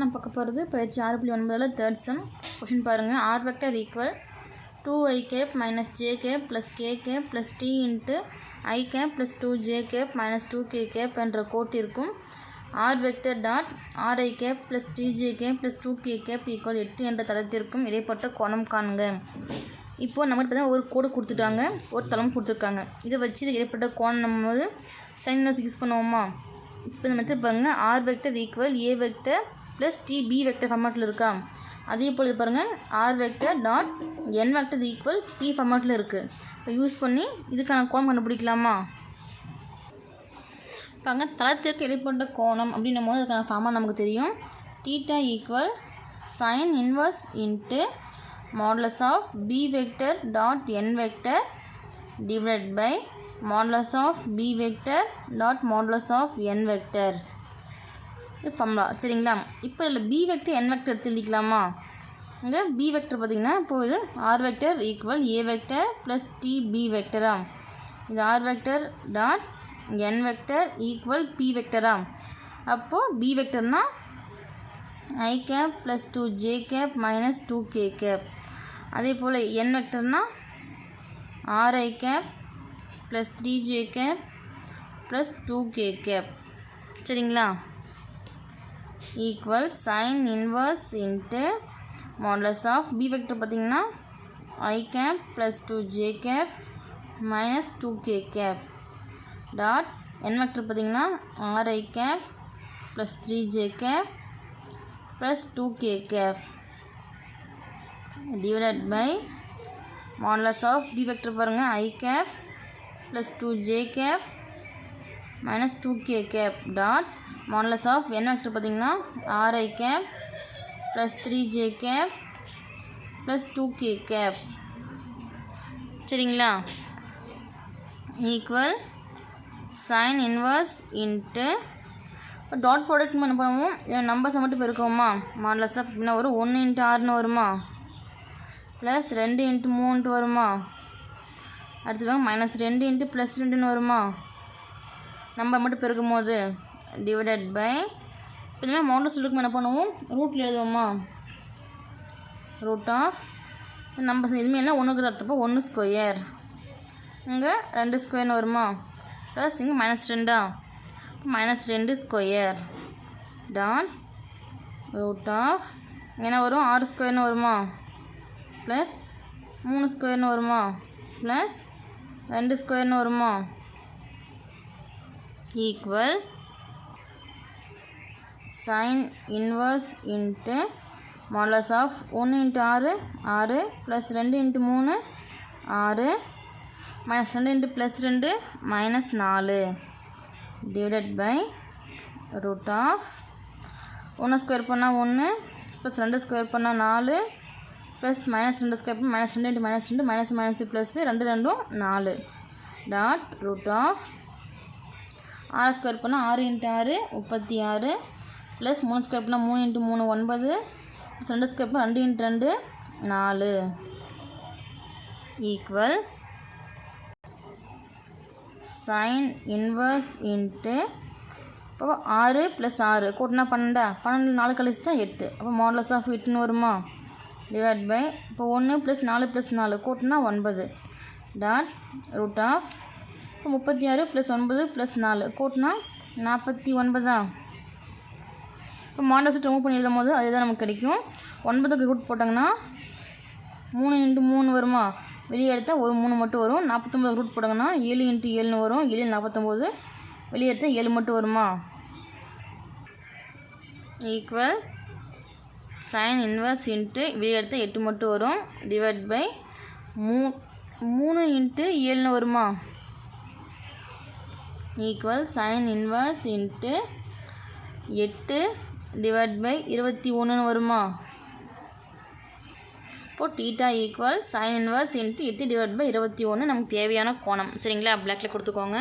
நான் பார்க்க போகிறது பயிற்சி ஆறு புள்ளி ஒன்பதில் தேர்ட் சம் கொஷின் பாருங்கள் r vector equal to i cap minus j cap plus k cap plus t into i cap plus two j cap minus two k cap என்ற கோட்டிற்கும் r vector dot r i cap plus t j cap plus two k cap equal எட்டு என்ற தளத்திற்கும் இடைப்பட்ட கோணம் காணுங்க இப்போது நம்மகிட்ட பார்த்தா ஒரு கோடு கொடுத்துட்டாங்க. ஒரு தளம் கொடுத்துருக்காங்க. இதை வச்சு இது இடைப்பட்ட கோணம் நம்ம வந்து சைன் யூஸ் பண்ணுவோமா? இப்போ இந்த மெத்தட் பாருங்கள் r vector equal a vector plus t b vector ஃபார்மேட்டில் இருக்கா? அதே போல் இது பாருங்கள் r vector dot n vector equal d ஃபார்மேட்டில் இருக்குது இப்போ யூஸ் பண்ணி இதுக்கான கோணம் கண்டுபிடிக்கலாமா? பாருங்க தளத்திற்கு இடைப்பட்ட கோணம் அப்படின்னும் போது அதுக்கான ஃபார்மாக நமக்கு தெரியும். Theta equal sine inverse into modulus of b vector dot n vector divide by modulus of b vector dot modulus of n vector இது ஃபார்முலா சரிங்களா? இப்போ இதில் பி வெக்டர் என் வெக்டர் எடுத்து எழுதிக்கலாமா? இங்கே பி வெக்டர் பார்த்தீங்கன்னா இப்போ இது r vector equal a vector plus t b வெக்டரா இது r vector dot n vector equal b வெக்டரா அப்போது B வெக்டர்னால் i cap plus two j cap minus two k cap அதே போல் என் வெக்டர்னால் r i cap plus three j cap plus two k cap சரிங்களா? Equal sine inverse into modulus of b vector பார்த்தீங்கன்னா i cap plus two j cap minus two k cap dot n vector பார்த்தீங்கன்னா r i cap plus three j cap plus two k cap divided by modulus of b vector பாருங்கள் i cap plus two j cap minus two k cap dot modulus of n vector பார்த்திங்கன்னா r i cap plus three j cap plus two k cap சரிங்களா? Equal sine inverse into dot product என்ன பண்ணுவோம்? இதில் நம்பர்ஸை மட்டும் பெருக்கோமா modulus of என்ன வரும்? ஒன்று இன்ட்டு ஆறுன்னு வருமா? ப்ளஸ் ரெண்டு இன்ட்டு மூணுன்ட்டு வருமா? அடுத்து மைனஸ் ரெண்டு இன்ட்டு ப்ளஸ் ரெண்டுன்னு வருமா? நம்பர் மட்டும் பெருக்கும் போது டிவைடட் பை இதுமாதிரி மவுண்டர் சொல்லுக்கு என்ன பண்ணுவோம். ரூட்டில் எழுதுவோமா? ரூட் ஆஃப் நம்பர்ஸ் இதுமாரி எல்லாம் ஒன்றுக்கு தரத்தப்போ ஒன்று ஸ்கொயர் இங்கே ரெண்டு ஸ்கொயர்னு வருமா? ப்ளஸ் இங்கே மைனஸ் ரெண்டா? மைனஸ் ரெண்டு ஸ்கொயர் டான் ரூட் ஆஃப் என்ன வரும்? ஆறு ஸ்கொயர்னு வருமா? ப்ளஸ் மூணு ஸ்கொயர்னு வருமா? ப்ளஸ் ரெண்டு ஸ்கொயர்னு வருமா? Equal sine inverse into modulus of ஒன்று இன்ட்டு ஆறு ஆறு ப்ளஸ் ரெண்டு இன்ட்டு மூணு ஆறு மைனஸ் ரெண்டு இன்ட்டு ப்ளஸ் ரெண்டு மைனஸ் நாலு டிவைடட் பை ரூட் ஆஃப் ஒன்று ஸ்கொயர் பண்ணால் ஒன்று ப்ளஸ் ரெண்டு ஸ்கொயர் பண்ணால் நாலு ப்ளஸ் மைனஸ் ரெண்டு ஸ்கொயர் பண்ணால் மைனஸ் ரெண்டு இன்ட்டு மைனஸ் ரெண்டு மைனஸ் மைனஸ் ப்ளஸ் ரெண்டு ரெண்டும் நாலு டாட் ரூட் ஆஃப் ஆறு ஸ்கொயர் பண்ணால் ஆறு இன்ட்டு ஆறு முப்பத்தி ஆறு ப்ளஸ் மூணு ஸ்கொயர் பண்ணால் மூணு இன்ட்டு மூணு ஒன்பது. ப்ளஸ் ரெண்டு ஸ்கொயர் பண்ணால் ரெண்டு இன்ட்டு ரெண்டு நாலு. ஈக்குவல் சைன் இன்வர்ஸ் இன்ட்டு இப்போ ஆறு ப்ளஸ் ஆறு கூட்டினா பன்னெண்டா? பன்னெண்டு நாலு கழிச்சிட்டா எட்டு. அப்போ மாடலஸ் ஆஃப் எட்டுன்னு வருமா? டிவைட் பை இப்போ ஒன்று ப்ளஸ் நாலு ப்ளஸ் நாலு கூட்டினா ஒன்பது. டாட் ரூட் ஆஃப் இப்போ முப்பத்தி ஆறு ப்ளஸ் ஒன்பது ப்ளஸ் நாலு. கூட்டினா நாற்பத்தி ஒன்பதா இப்போ மாடல் ரிமூவ் பண்ணி எழுதும் போது அதே தான் நமக்கு கிடைக்கும். ஒன்பதுக்கு ரூட் போட்டாங்கன்னா மூணு இன்ட்டு மூணு வருமா? வெளியே எடுத்தால் ஒரு மூணு மட்டும் வரும். நாற்பத்தொம்பது ரூட் போட்டாங்கன்னா ஏழு இன்ட்டு ஏழுன்னு வரும். ஏழு நாற்பத்தொம்போது வெளியே எடுத்தால் ஏழு மட்டும் வருமா? ஈக்குவல் சைன் இன்வர்ஸ் இன்ட்டு வெளியே எடுத்தால் எட்டு மட்டும் வரும். டிவைட் பை மூ மூணு இன்ட்டு ஏழுன்னு வருமா? ஈக்குவல் சைன் இன்வர்ஸ் இன்ட்டு எட்டு டிவைட் பை இருபத்தி ஒன்றுன்னு வருமா? இப்போது theta equal sine inverse into எட்டு டிவைட் பை இருபத்தி ஒன்று நமக்கு தேவையான கோணம். சரிங்களா? பிளாக்கில் கொடுத்துக்கோங்க.